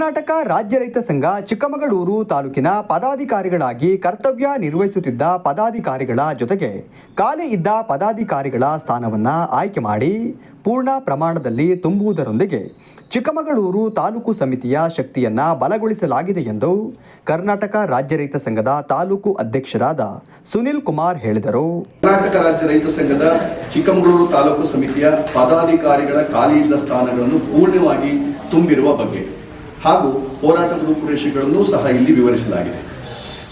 ಕರ್ನಾಟಕ ರಾಜ್ಯ ರೈತ ಸಂಘ ಚಿಕ್ಕಮಗಳೂರು ತಾಲೂಕಿನ ಪದಾಧಿಕಾರಿಗಳಾಗಿ ಕರ್ತವ್ಯ ನಿರ್ವಹಿಸುತ್ತಿದ್ದ ಪದಾಧಿಕಾರಿಗಳ ಜೊತೆಗೆ ಖಾಲಿ ಇದ್ದ ಪದಾಧಿಕಾರಿಗಳ ಸ್ಥಾನವನ್ನು ಆಯ್ಕೆ ಮಾಡಿ ಪೂರ್ಣ ಪ್ರಮಾಣದಲ್ಲಿ ತುಂಬುವುದರೊಂದಿಗೆ ಚಿಕ್ಕಮಗಳೂರು ತಾಲೂಕು ಸಮಿತಿಯ ಶಕ್ತಿಯನ್ನು ಬಲಗೊಳಿಸಲಾಗಿದೆ ಎಂದು ಕರ್ನಾಟಕ ರಾಜ್ಯ ರೈತ ಸಂಘದ ತಾಲೂಕು ಅಧ್ಯಕ್ಷರಾದ ಸುನಿಲ್ ಕುಮಾರ್ ಹೇಳಿದರು. ಕರ್ನಾಟಕ ರಾಜ್ಯ ರೈತ ಸಂಘದ ಚಿಕ್ಕಮಗಳೂರು ತಾಲೂಕು ಸಮಿತಿಯ ಪದಾಧಿಕಾರಿಗಳ ಖಾಲಿ ಇದ್ದ ಸ್ಥಾನಗಳನ್ನು ಪೂರ್ಣವಾಗಿ ತುಂಬಿರುವ ಬಗ್ಗೆ. ಹಾಗೂ ಹೋರಾಟದ ರೂಪುರೇಷೆಗಳನ್ನು ಸಹ ಇಲ್ಲಿ ವಿವರಿಸಲಾಗಿದೆ.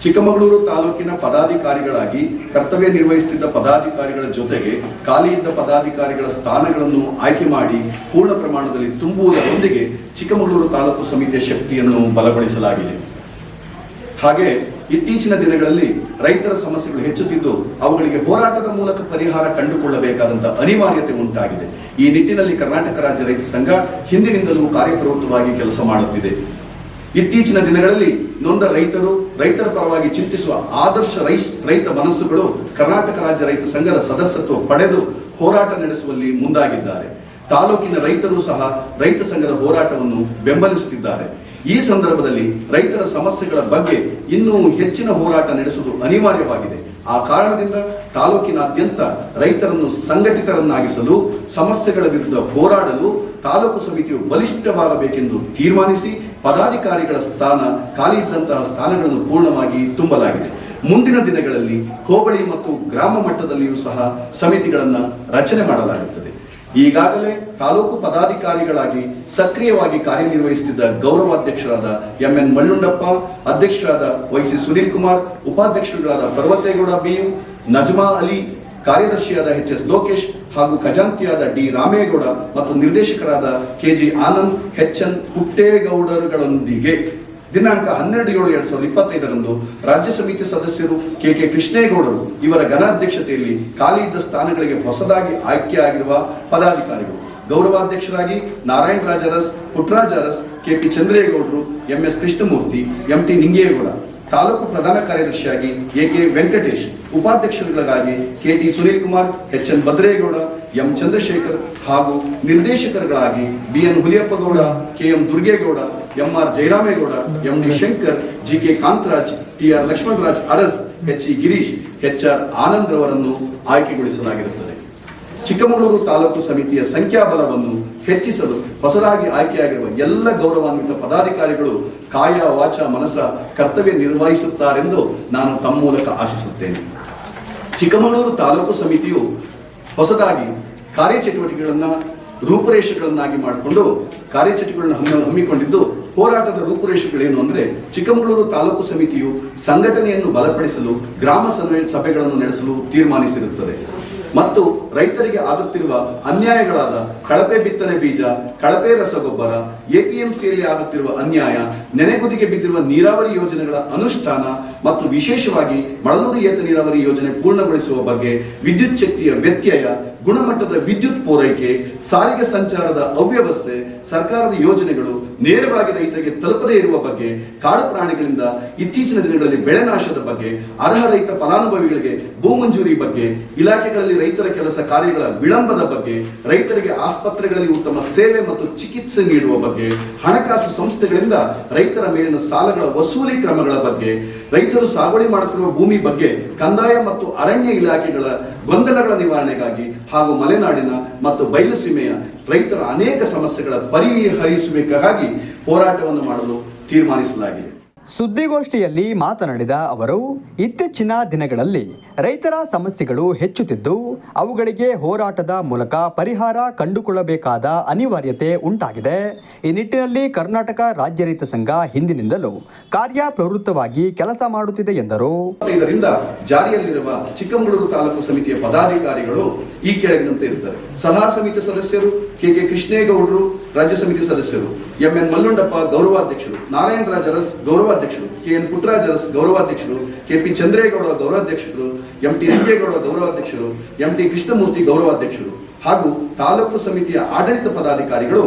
ಚಿಕ್ಕಮಗಳೂರು ತಾಲೂಕಿನ ಪದಾಧಿಕಾರಿಗಳಾಗಿ ಕರ್ತವ್ಯ ನಿರ್ವಹಿಸುತ್ತಿದ್ದ ಪದಾಧಿಕಾರಿಗಳ ಜೊತೆಗೆ ಖಾಲಿ ಇದ್ದ ಪದಾಧಿಕಾರಿಗಳ ಸ್ಥಾನಗಳನ್ನು ಆಯ್ಕೆ ಮಾಡಿ ಪೂರ್ಣ ಪ್ರಮಾಣದಲ್ಲಿ ತುಂಬುವುದರೊಂದಿಗೆ ಚಿಕ್ಕಮಗಳೂರು ತಾಲೂಕು ಸಮಿತಿಯ ಶಕ್ತಿಯನ್ನು ಬಲಗೊಳಿಸಲಾಗಿದೆ. ಹಾಗೆ ಇತ್ತೀಚಿನ ದಿನಗಳಲ್ಲಿ ರೈತರ ಸಮಸ್ಯೆಗಳು ಹೆಚ್ಚುತ್ತಿದ್ದು ಅವುಗಳಿಗೆ ಹೋರಾಟದ ಮೂಲಕ ಪರಿಹಾರ ಕಂಡುಕೊಳ್ಳಬೇಕಾದಂತಹ ಅನಿವಾರ್ಯತೆ ಉಂಟಾಗಿದೆ. ಈ ನಿಟ್ಟಿನಲ್ಲಿ ಕರ್ನಾಟಕ ರಾಜ್ಯ ರೈತ ಸಂಘ ಹಿಂದಿನಿಂದಲೂ ಕಾರ್ಯಪ್ರವೃತ್ತವಾಗಿ ಕೆಲಸ ಮಾಡುತ್ತಿದೆ. ಇತ್ತೀಚಿನ ದಿನಗಳಲ್ಲಿ ನೊಂದ ರೈತರು, ರೈತರ ಪರವಾಗಿ ಚಿಂತಿಸುವ ಆದರ್ಶ ರೈಸ್, ರೈತ ಮನಸ್ಸುಗಳು ಕರ್ನಾಟಕ ರಾಜ್ಯ ರೈತ ಸಂಘದ ಸದಸ್ಯತ್ವ ಪಡೆದು ಹೋರಾಟ ನಡೆಸುವಲ್ಲಿ ಮುಂದಾಗಿದ್ದಾರೆ. ತಾಲೂಕಿನ ರೈತರು ಸಹ ರೈತ ಸಂಘದ ಹೋರಾಟವನ್ನು ಬೆಂಬಲಿಸುತ್ತಿದ್ದಾರೆ. ಈ ಸಂದರ್ಭದಲ್ಲಿ ರೈತರ ಸಮಸ್ಯೆಗಳ ಬಗ್ಗೆ ಇನ್ನೂ ಹೆಚ್ಚಿನ ಹೋರಾಟ ನಡೆಸುವುದು ಅನಿವಾರ್ಯವಾಗಿದೆ. ಆ ಕಾರಣದಿಂದ ತಾಲೂಕಿನಾದ್ಯಂತ ರೈತರನ್ನು ಸಂಘಟಿತರನ್ನಾಗಿಸಲು, ಸಮಸ್ಯೆಗಳ ವಿರುದ್ಧ ಹೋರಾಡಲು ತಾಲೂಕು ಸಮಿತಿಯು ಬಲಿಷ್ಠವಾಗಬೇಕೆಂದು ತೀರ್ಮಾನಿಸಿ ಪದಾಧಿಕಾರಿಗಳ ಸ್ಥಾನ, ಖಾಲಿ ಇದ್ದಂತಹ ಸ್ಥಾನಗಳನ್ನು ಪೂರ್ಣವಾಗಿ ತುಂಬಲಾಗಿದೆ. ಮುಂದಿನ ದಿನಗಳಲ್ಲಿ ಹೋಬಳಿ ಮತ್ತು ಗ್ರಾಮ ಮಟ್ಟದಲ್ಲಿಯೂ ಸಹ ಸಮಿತಿಗಳನ್ನು ರಚನೆ ಮಾಡಲಾಗುತ್ತದೆ. ಈಗಾಗಲೇ ತಾಲೂಕು ಪದಾಧಿಕಾರಿಗಳಾಗಿ ಸಕ್ರಿಯವಾಗಿ ಕಾರ್ಯನಿರ್ವಹಿಸುತ್ತಿದ್ದ ಗೌರವಾಧ್ಯಕ್ಷರಾದ ಎಂ ಎನ್ ಮಲ್ಲುಂಡಪ್ಪ, ಅಧ್ಯಕ್ಷರಾದ ವೈಸಿ ಸುನೀಲ್ ಕುಮಾರ್, ಉಪಾಧ್ಯಕ್ಷರುಗಳಾದ ಪರ್ವತೇಗೌಡ ಬಿಯು ನಜ್ಮಾ ಅಲಿ, ಕಾರ್ಯದರ್ಶಿಯಾದ ಎಚ್ ಎಸ್ ಲೋಕೇಶ್ ಹಾಗೂ ಖಜಾಂತಿಯಾದ ಡಿ ರಾಮೇಗೌಡ ಮತ್ತು ನಿರ್ದೇಶಕರಾದ ಕೆಜಿ ಆನಂದ್, ಎಚ್ ಎನ್ ಪುಟ್ಟೇಗೌಡರುಗಳೊಂದಿಗೆ ದಿನಾಂಕ ಹನ್ನೆರಡು ಏಳು ಎರಡ್ ಸಾವಿರದ ಇಪ್ಪತ್ತೈದರಂದು ರಾಜ್ಯ ಸಮಿತಿ ಸದಸ್ಯರು ಕೆ ಕೆ ಕೃಷ್ಣೇಗೌಡರು ಇವರ ಘನಾಧ್ಯಕ್ಷತೆಯಲ್ಲಿ ಖಾಲಿ ಇದ್ದ ಸ್ಥಾನಗಳಿಗೆ ಹೊಸದಾಗಿ ಆಯ್ಕೆಯಾಗಿರುವ ಪದಾಧಿಕಾರಿಗಳು. ಗೌರವಾಧ್ಯಕ್ಷರಾಗಿ Narayana Raja Aras, K Aras K P ಚಂದ್ರೇಗೌಡರು, M S Krishnamurthy, M T Ningegowda, taluk ಪ್ರಧಾನ ಕಾರ್ಯದರ್ಶಿಯಾಗಿ A K Venkatesh, ಉಪಾಧ್ಯಕ್ಷರುಗಳಾಗಿ K T Sunil Kumar H N Bhadregowda M Chandrashekar ಹಾಗೂ ನಿರ್ದೇಶಕರುಗಳಾಗಿ B N Huliyappagowda, K M Durgegowda, M R Jayaramegowda, M D Shankar, G K Kantharaj, T R Lakshmanraj Aras, H E Girish, H R Anand ರವರನ್ನು ಆಯ್ಕೆಗೊಳಿಸಲಾಗಿರುತ್ತದೆ. ಚಿಕ್ಕಮಗಳೂರು ತಾಲೂಕು ಸಮಿತಿಯ ಸಂಖ್ಯಾಬಲವನ್ನು ಹೆಚ್ಚಿಸಲು ಹೊಸದಾಗಿ ಆಯ್ಕೆಯಾಗಿರುವ ಎಲ್ಲ ಗೌರವಾನ್ವಿತ ಪದಾಧಿಕಾರಿಗಳು ಕಾಯ ವಾಚ ಮನಸ ಕರ್ತವ್ಯ ನಿರ್ವಹಿಸುತ್ತಾರೆಂದು ನಾನು ತಮ್ಮ ಮೂಲಕ ಆಶಿಸುತ್ತೇನೆ. ಚಿಕ್ಕಮಗಳೂರು ತಾಲೂಕು ಸಮಿತಿಯು ಹೊಸದಾಗಿ ಕಾರ್ಯಚಟುವಟಿಕೆಗಳನ್ನ ರೂಪುರೇಷೆಗಳನ್ನಾಗಿ ಮಾಡಿಕೊಂಡು ಕಾರ್ಯಚಟುವಟಿಕೆಗಳನ್ನು ಹಮ್ಮಿ ಹಮ್ಮಿಕೊಂಡಿದ್ದು ಹೋರಾಟದ ರೂಪುರೇಷೆಗಳೇನು ಅಂದ್ರೆ ಚಿಕ್ಕಮಗಳೂರು ತಾಲೂಕು ಸಮಿತಿಯು ಸಂಘಟನೆಯನ್ನು ಬಲಪಡಿಸಲು ಗ್ರಾಮ ಸಭೆ ಸಭೆಗಳನ್ನು ನಡೆಸಲು ತೀರ್ಮಾನಿಸಿರುತ್ತದೆ. ಮತ್ತು ರೈತರಿಗೆ ಆಗುತ್ತಿರುವ ಅನ್ಯಾಯಗಳಾದ ಕಳಪೆ ಬಿತ್ತನೆ ಬೀಜ, ಕಳಪೆ ರಸಗೊಬ್ಬರ ಎಪಿಎಂಸಿಯಲ್ಲಿ ಆಗುತ್ತಿರುವ ಅನ್ಯಾಯ, ನೆನೆಗುದಿಗೆ ಬಿದ್ದಿರುವ ನೀರಾವರಿ ಯೋಜನೆಗಳ ಅನುಷ್ಠಾನ ಮತ್ತು ವಿಶೇಷವಾಗಿ ಮಳನೂರು ಏತ ನೀರಾವರಿ ಯೋಜನೆ ಪೂರ್ಣಗೊಳಿಸುವ ಬಗ್ಗೆ ವಿದ್ಯುತ್ ಶಕ್ತಿಯ ವ್ಯತ್ಯಯ, ಗುಣಮಟ್ಟದ ವಿದ್ಯುತ್ ಪೂರೈಕೆ, ಸಾರಿಗೆ ಸಂಚಾರದ ಅವ್ಯವಸ್ಥೆ, ಸರ್ಕಾರದ ಯೋಜನೆಗಳು ನೇರವಾಗಿ ರೈತರಿಗೆ ತಲುಪದೇ ಇರುವ ಬಗ್ಗೆ, ಕಾಡು ಪ್ರಾಣಿಗಳಿಂದ ಇತ್ತೀಚಿನ ದಿನಗಳಲ್ಲಿ ಬೆಳೆ ನಾಶದ ಬಗ್ಗೆ, ಅರ್ಹ ರೈತ ಫಲಾನುಭವಿಗಳಿಗೆ ಭೂ ಮಂಜೂರಿ ಬಗ್ಗೆ, ಇಲಾಖೆಗಳಲ್ಲಿ ರೈತರ ಕೆಲಸ ಕಾರ್ಯಗಳ ವಿಳಂಬದ ಬಗ್ಗೆ, ರೈತರಿಗೆ ಆಸ್ಪತ್ರೆಗಳಲ್ಲಿ ಉತ್ತಮ ಸೇವೆ ಮತ್ತು ಚಿಕಿತ್ಸೆ ನೀಡುವ ಬಗ್ಗೆ, ಹಣಕಾಸು ಸಂಸ್ಥೆಗಳಿಂದ ರೈತರ ಮೇಲಿನ ಸಾಲಗಳ ವಸೂಲಿ ಕ್ರಮಗಳ ಬಗ್ಗೆ, ರೈತರು ಸಾಗುವಳಿ ಮಾಡುತ್ತಿರುವ ಭೂಮಿ ಬಗ್ಗೆ, ಕಂದಾಯ ಮತ್ತು ಅರಣ್ಯ ಇಲಾಖೆಗಳ ಗೊಂದಲಗಳ ನಿವಾರಣೆಗಾಗಿ ಹಾಗೂ ಮಲೆನಾಡಿನ ಮತ್ತು ಬಯಲು ಸೀಮೆಯ ರೈತರ ಅನೇಕ ಸಮಸ್ಯೆಗಳ ಪರಿಹರಿಸಬೇಕಾಗಿ ಹೋರಾಟವನ್ನು ಮಾಡಲು ತೀರ್ಮಾನಿಸಲಾಗಿದೆ. ಸುದ್ದಿಗೋಷ್ಠಿಯಲ್ಲಿ ಮಾತನಾಡಿದ ಅವರು, ಇತ್ತೀಚಿನ ದಿನಗಳಲ್ಲಿ ರೈತರ ಸಮಸ್ಯೆಗಳು ಹೆಚ್ಚುತ್ತಿದ್ದು, ಅವುಗಳಿಗೆ ಹೋರಾಟದ ಮೂಲಕ ಪರಿಹಾರ ಕಂಡುಕೊಳ್ಳಬೇಕಾದ ಅನಿವಾರ್ಯತೆ ಉಂಟಾಗಿದೆ. ಈ ನಿಟ್ಟಿನಲ್ಲಿ ಕರ್ನಾಟಕ ರಾಜ್ಯ ರೈತ ಸಂಘ ಹಿಂದಿನಿಂದಲೂ ಕಾರ್ಯಪ್ರವೃತ್ತವಾಗಿ ಕೆಲಸ ಮಾಡುತ್ತಿದೆ ಎಂದರು. ಇದರಿಂದ ಜಾರಿಯಲ್ಲಿರುವ ಚಿಕ್ಕಮಗಳೂರು ತಾಲೂಕು ಸಮಿತಿಯ ಪದಾಧಿಕಾರಿಗಳು ಈ ಕೆಳಗಿನಂತೆ ಇರುತ್ತಾರೆ. ಸಲಹಾ ಸಮಿತಿ ಸದಸ್ಯರು ಕೆ ಕೆ ಕೃಷ್ಣೇಗೌಡರು ರಾಜ್ಯ ಸಮಿತಿ ಸದಸ್ಯರು. ಎಂ ಎನ್ ಮಲ್ಲುಂಡಪ್ಪ ಗೌರವಾಧ್ಯಕ್ಷರು. ನಾರಾಯಣ ರಾಜ್ ಗೌರವಾಧ್ಯಕ್ಷರು. ಕೆ ಎನ್ ಪುಟ್ಟರಾಜ್ ಗೌರವಾಧ್ಯಕ್ಷರು. ಕೆ ಪಿ ಚಂದ್ರೇಗೌಡ ಗೌರವಾಧ್ಯಕ್ಷರು. ಎಂ ಟಿ ಲಿಂಗೇಗೌಡ ಗೌರವಾಧ್ಯಕ್ಷರು. ಎಂ ಟಿ ಕೃಷ್ಣಮೂರ್ತಿ ಗೌರವಾಧ್ಯಕ್ಷರು. ಹಾಗೂ ತಾಲೂಕು ಸಮಿತಿಯ ಆಡಳಿತ ಪದಾಧಿಕಾರಿಗಳು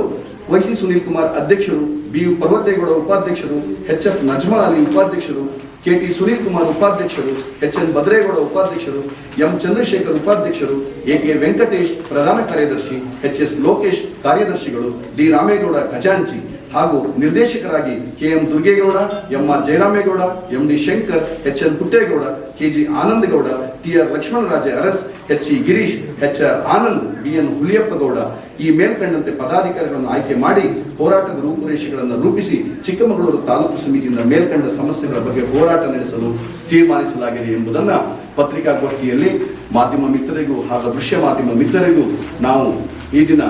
ವೈಸಿ ಸುನೀಲ್ ಕುಮಾರ್ ಅಧ್ಯಕ್ಷರು, ಬಿ ಯು ಪರ್ವತೇಗೌಡ ಉಪಾಧ್ಯಕ್ಷರು, ಎಚ್ ಎಫ್ ನಜ್ಮಾ ಅಲಿ ಉಪಾಧ್ಯಕ್ಷರು ಕೆ ಟಿ ಸುನೀಲ್ ಕುಮಾರ್ ಉಪಾಧ್ಯಕ್ಷರು, ಎಚ್ ಎನ್ ಭದ್ರೇಗೌಡ ಉಪಾಧ್ಯಕ್ಷರು, ಎಂ ಚಂದ್ರಶೇಖರ್ ಉಪಾಧ್ಯಕ್ಷರು, ಎ ಕೆ ವೆಂಕಟೇಶ್ ಪ್ರಧಾನ ಕಾರ್ಯದರ್ಶಿ, ಎಚ್ ಎಸ್ ಲೋಕೇಶ್ ಕಾರ್ಯದರ್ಶಿಗಳು, ಡಿ ರಾಮೇಗೌಡ ಖಜಾಂಚಿ ಹಾಗೂ ನಿರ್ದೇಶಕರಾಗಿ K M Durgegowda, M R Jayaramegowda, M D Shankar, H N Puttegowda K G Anandagowda T R Lakshmanaraja, Aras H E Girish H R Anand B N Huliyappagowda ಈ ಮೇಲ್ಕಂಡಂತೆ ಪದಾಧಿಕಾರಿಗಳನ್ನು ಆಯ್ಕೆ ಮಾಡಿ ಹೋರಾಟದ ರೂಪುರೇಷೆಗಳನ್ನು ರೂಪಿಸಿ ಚಿಕ್ಕಮಗಳೂರು ತಾಲೂಕು ಸಮಿತಿಯಿಂದ ಮೇಲ್ಕಂಡ ಸಮಸ್ಯೆಗಳ ಬಗ್ಗೆ ಹೋರಾಟ ನಡೆಸಲು ತೀರ್ಮಾನಿಸಲಾಗಿದೆ ಎಂಬುದನ್ನು ಪತ್ರಿಕಾಗೋಷ್ಠಿಯಲ್ಲಿ ಮಾಧ್ಯಮ ಮಿತ್ರರಿಗೂ ಹಾಗೂ ದೃಶ್ಯ ಮಾಧ್ಯಮ ಮಿತ್ರರಿಗೂ ನಾವು ಈ ದಿನ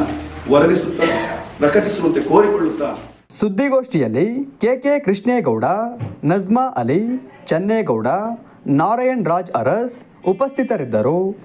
ವರದಿಸುತ್ತಾ ಪ್ರಕಟಿಸುವಂತೆ ಕೋರಿಕೊಳ್ಳುತ್ತಾ ಸುದ್ದಿಗೋಷ್ಠಿಯಲ್ಲಿ ಕೆ ಕೆ ಕೃಷ್ಣೇಗೌಡ, ನಜ್ಮಾ ಅಲಿ, ಚನ್ನೇಗೌಡ ನಾರಾಯಣ್ ರಾಜ್ ಅರಸ್ ಉಪಸ್ಥಿತರಿದ್ದರು.